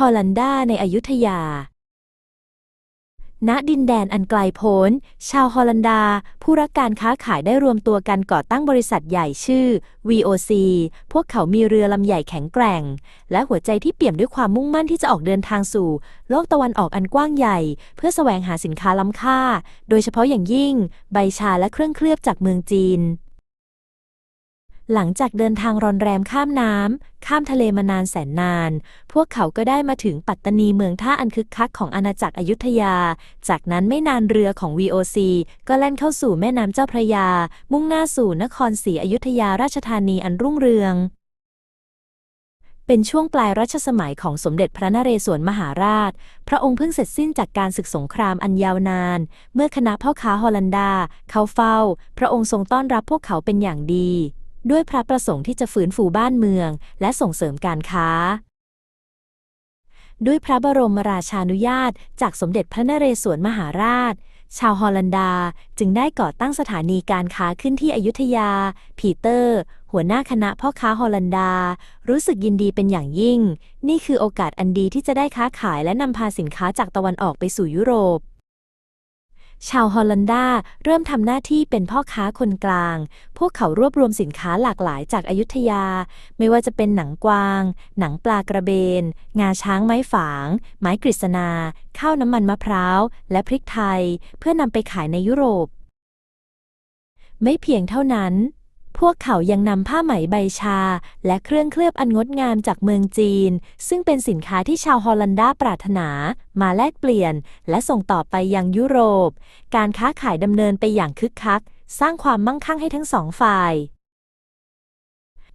ฮอลันดาในอยุธยา ณ ดินแดนอันไกลโพ้น ชาวฮอลันดา ผู้รักการค้าขายได้รวมตัวกันก่อตั้งบริษัทใหญ่ชื่อ VOC พวกเขามีเรือลำใหญ่แข็งแกร่ง และหัวใจที่เปี่ยมด้วยความมุ่งมั่นที่จะออกเดินทางสู่ โลกตะวันออกอันกว้างใหญ่ เพื่อแสวงหาสินค้าล้ำค่า โดยเฉพาะอย่างยิ่ง ใบชาและเครื่องเคลือบจากเมืองจีน หลังจากเดินทางรอนแรมข้ามน้ำ ข้ามทะเลมานานแสนนาน พวกเขาก็ได้มาถึงปัตตานีเมืองท่าอันคึกคักของอาณาจักรอยุธยา จากนั้นไม่นานเรือของ VOC ก็แล่นเข้าสู่แม่น้ำเจ้าพระยา มุ่งหน้าสู่นครศรีอยุธยาราชธานีอันรุ่งเรืองเป็นช่วงปลายรัชสมัยของสมเด็จพระนเรศวรมหาราช พระองค์เพิ่งเสร็จสิ้นจากการศึกสงครามอันยาวนาน เมื่อคณะพ่อค้าฮอลันดา เข้าเฝ้า พระองค์ทรงต้อนรับพวกเขาเป็นอย่างดี ด้วยพระประสงค์ที่จะฟื้นฟูบ้านเมือง และส่งเสริมการค้า ด้วยพระบรมราชานุญาต จากสมเด็จพระนเรศวรมหาราช ชาวฮอลันดาจึงได้ก่อตั้งสถานีการค้าขึ้นที่อยุธยา พีเตอร์ หัวหน้าคณะพ่อค้าฮอลันดา รู้สึกยินดีเป็นอย่างยิ่ง นี่คือโอกาสอันดีที่จะได้ค้าขายและนำพาสินค้าจากตะวันออกไปสู่ยุโรป ชาวฮอลันดาเริ่มทำหน้าที่เป็นพ่อค้าคนกลาง พวกเขารวบรวมสินค้าหลากหลายจากอายุทยา ไม่ว่าจะเป็นหนังกวาง หนังปลากระเบน งาช้างไม้ฝาง ไม้กฤษณา ข้าวน้ำมันมะพร้าว และพริกไทย เพื่อนำไปขายในยุโรป ไม่เพียงเท่านั้น พวกเขายังนำผ้าไหมใบชา และเครื่องเคลือบอันงดงามจากเมืองจีน ซึ่งเป็นสินค้าที่ชาวฮอลันดาปรารถนา มาแลกเปลี่ยน และส่งต่อไปยังยุโรป การค้าขายดำเนินไปอย่างคึกคัก สร้างความมั่งคั่งให้ทั้งสองฝ่าย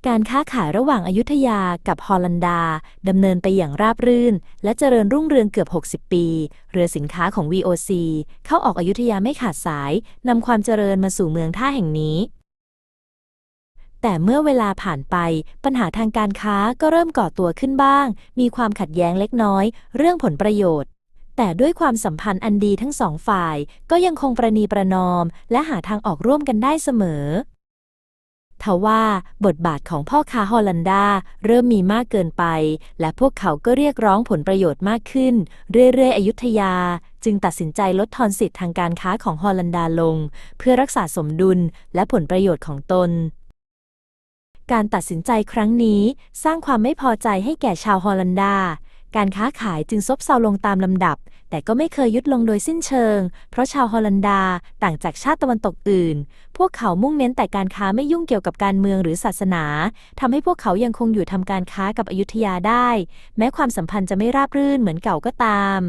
การค้าขายระหว่างอายุทยากับฮอลันดาดำเนินไปอย่างราบรื่น และเจริญรุ่งเรืองเกือบ 60 ปี เรือสินค้าของ VOC เข้าออกอายุทยาไม่ขาดสายนำความเจริญมาสู่เมืองท่าแห่งนี้ แต่เมื่อเวลาผ่านไป ปัญหาทางการค้าก็เริ่มก่อตัวขึ้นบ้าง มีความขัดแย้งเล็กน้อย เรื่องผลประโยชน์ แต่ด้วยความสัมพันธ์อันดีทั้งสองฝ่าย ก็ยังคงประนีประนอม และหาทางออกร่วมกันได้เสมอทว่าบทบาทของพ่อค้าฮอลันดาเริ่มมีมากเกินไป และพวกเขาก็เรียกร้องผลประโยชน์มากขึ้น เรื่อยๆ อยุธยา จึงตัดสินใจลดทอนสิทธิ์ทางการค้าของฮอลันดาลง เพื่อรักษาสมดุลและผลประโยชน์ของตน การตัดสินใจครั้งนี้ สร้างความไม่พอใจให้แก่ชาวฮอลันดา การค้าขายจึงซบเซาลงตามลำดับ แต่ก็ไม่เคยยุดลงโดยสิ้นเชิง เพราะชาวฮอลันดาต่างจากชาติตะวันตกอื่น พวกเขามุ่งเน้นแต่การค้าไม่ยุ่งเกี่ยวกับการเมืองหรือศาสนาทำให้พวกเขายังคงอยู่ทำการค้ากับอยุธยาได้ แม้ความสัมพันธ์จะไม่ราบรื่นเหมือนเก่าก็ตาม